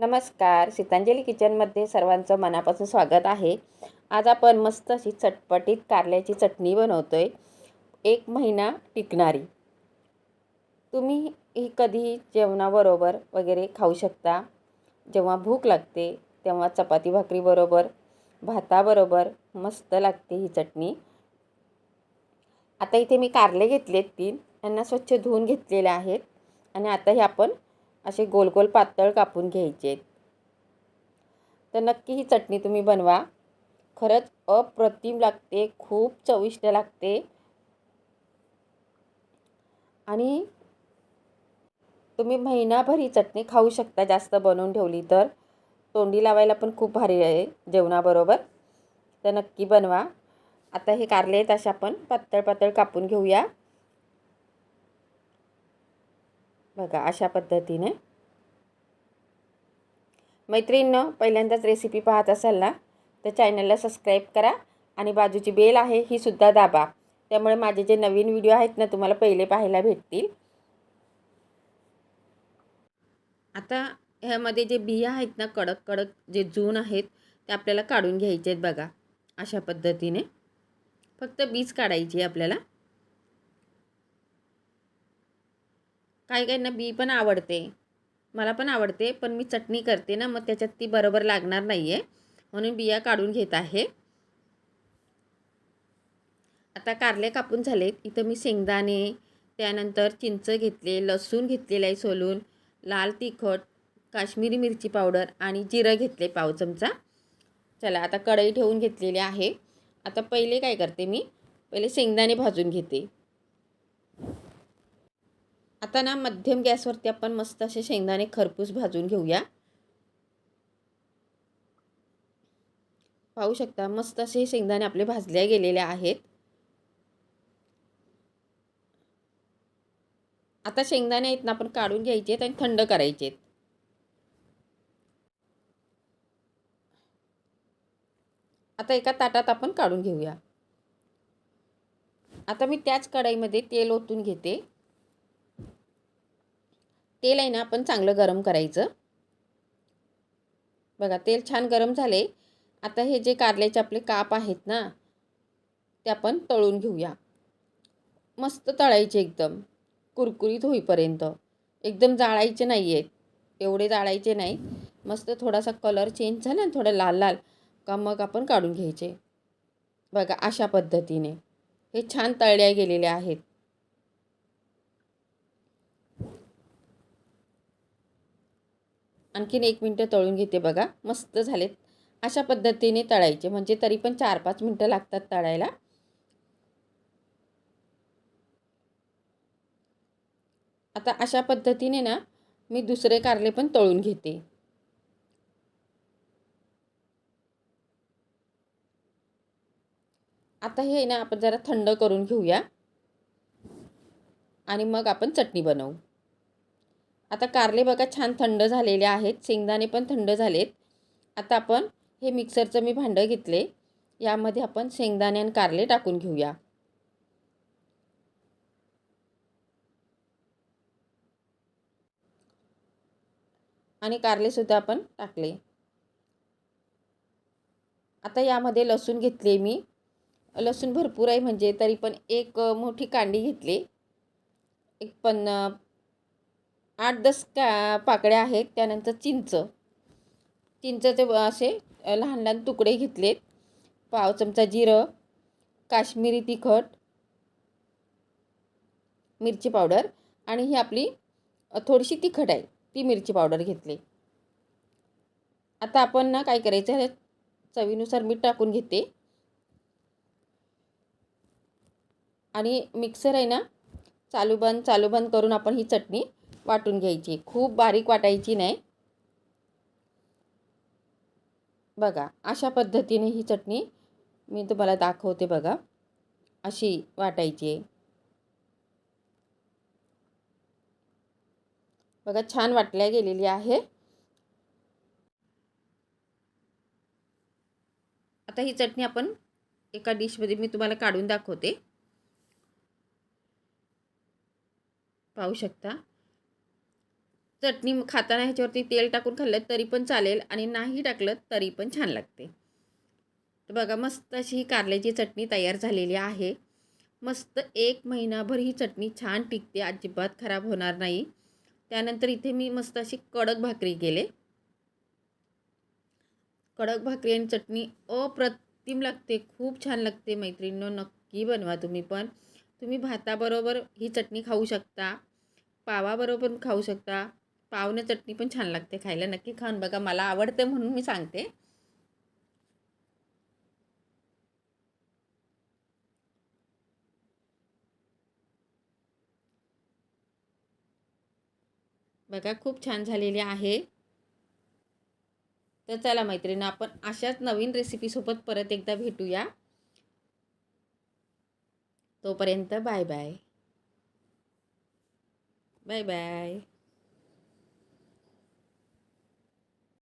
नमस्कार. सीतांजली किचनमध्ये सर्वांचं मनापासून स्वागत आहे. आज आपण मस्त अशी चटपटीत कारल्याची चटणी बनवतो आहे एक महिना टिकणारी. तुम्ही ही कधीही जेवणाबरोबर वगैरे खाऊ शकता. जेव्हा भूक लागते तेव्हा चपाती भाकरीबरोबर भाताबरोबर मस्त लागते ही चटणी. आता इथे मी कारले घेतलेत तीन. यांना स्वच्छ धुवून घेतलेले आहेत. आणि आता हे आपण असे गोल गोल पातळ कापून घ्यायचे तर नक्की ही चटणी तुम्ही बनवा. खरंच अप्रतिम लागते खूप चविष्ट लागते. आणि तुम्ही महिनाभर ही चटणी खाऊ शकता जास्त बनवून ठेवली तर. तोंडी लावायला पण खूप भारी आहे जेवणाबरोबर. तर नक्की बनवा. आता हे कारले आहेत असे आपण पातळ पातळ कापून घेऊया. बघा अशा पद्धतीने. मैत्रिणीनं पहिल्यांदाच रेसिपी पाहत असाल ना तर चॅनलला सबस्क्राईब करा आणि बाजूची बेल आहे ही सुद्धा दाबा. त्यामुळे माझे जे नवीन व्हिडिओ आहेत ना तुम्हाला पहिले पाहायला भेटतील. आता ह्यामध्ये जे बिया आहेत ना कडक कडक जे जून आहेत ते आपल्याला काढून घ्यायचे आहेत बघा अशा पद्धतीने. फक्त बीज काढायची आपल्याला. काही काहींना बी पण आवडते. मला पण आवडते पण मी चटणी करते ना मग त्याच्यात ती बरोबर लागणार नाही आहे म्हणून बिया काढून घेत आहे. आता कारले कापून झालेत. इथं मी शेंगदाणे त्यानंतर चिंच घेतले लसूण घेतलेलं आहे सोलून लाल तिखट काश्मीरी मिरची पावडर आणि जिरं घेतले पाव चमचा. चला आता कढई ठेवून घेतलेली आहे. आता पहिले काय करते मी? पहिले शेंगदाणे भाजून घेते. आता ना मध्यम गॅसवरती आपण मस्त असे शेंगदाणे खरपूस भाजून घेऊया. पाहू शकता मस्त असे शेंगदाणे आपले भाजले गेलेले आहेत. आता शेंगदाणे आहेत ना आपण काढून घ्यायचे आहेत आणि थंड करायचे आहेत. आता एका ताटात आपण काढून घेऊया. आता मी त्याच कढईमध्ये तेल ओतून घेते. तेल आहे ना आपण चांगलं गरम करायचं. बघा तेल छान गरम झाले. आता हे जे कारल्याचे आपले काप आहेत ना ते आपण तळून घेऊया. मस्त तळायचे एकदम. कुरकुरीत होईपर्यंत. एकदम जाळायचे नाही आहेत एवढे जाळायचे नाही. मस्त थोडासा कलर चेंज झाला ना थोडं लाल लाल का मग आपण काढून घ्यायचे. बघा अशा पद्धतीने. हे छान तळल्या गेलेले आहेत. आणखीन एक मिनटं तळून घेते बघा. मस्त झालेत. अशा पद्धतीने तळायचे. म्हणजे तरी पण चार पाच मिनटं लागतात तळायला. आता अशा पद्धतीने ना मी दुसरे कारले पण तळून घेते. आता हे ना आपण जरा थंड करून घेऊया. आणि मग आपण चटणी बनवू. आता कारले बघा छान थंड झालेले आहेत. शेंगदाणे पण थंड झालेत. आता आपण हे मिक्सरचं मी भांडं घेतले. यामध्ये आपण शेंगदाणे आणि कारले टाकून घेऊया. आणि कारलेसुद्धा आपण टाकले. आता यामध्ये लसूण घेतले मी. लसूण भरपूर आहे म्हणजे तरी पण एक मोठी कांडी घेतली. एक पन्ना आठ दस का पाकळ्या आहेत त्यानंतर चिंच. चिंचचे असे लहान लहान तुकडे घेतलेत. पाव चमचा जिरं काश्मीरी तिखट मिरची पावडर आणि ही आपली थोडीशी तिखट आहे ती मिरची पावडर घेतली. आता आपण ना काय करायचं आहे चवीनुसार मीठ टाकून घेते. आणि मिक्सर आहे ना चालू बंद चालू बंद करून आपण ही चटणी वाटून घ्यायची. खूप बारीक वाटायची नाही. बघा अशा पद्धतीने ही चटणी मी तुम्हाला दाखवते बघा. अशी वाटायची आहे. बघा छान वाटल्या गेलेली आहे. आता ही चटणी आपण एका डिशमध्ये मी तुम्हाला काढून दाखवते. पाहू शकता. चटणी खाताना ह्याच्यावरती तेल टाकून खाल्लं तरी पण चालेल आणि नाही टाकलं तरी पण छान लागते. तर बघा मस्त अशी ही कारल्याची चटणी तयार झालेली आहे. मस्त एक महिनाभर ही चटणी छान टिकते अजिबात खराब होणार नाही. त्यानंतर इथे मी मस्त अशी कडक भाकरी केले. कडक भाकरी आणि चटणी अप्रतिम लागते खूप छान लागते मैत्रिणींनो नक्की बनवा तुम्ही पण. तुम्ही भाताबरोबर ही चटणी खाऊ शकता पावाबरोबर खाऊ शकता. पाहुणे चटणी पण छान लागते खायला. नक्की खाऊन बघा. मला आवडते म्हणून मी सांगते. बघा खूप छान झालेली आहे. तर चला मैत्रिणी आपण अशाच नवीन रेसिपीसोबत परत एकदा भेटूया. तोपर्यंत बाय बाय. Bye bye.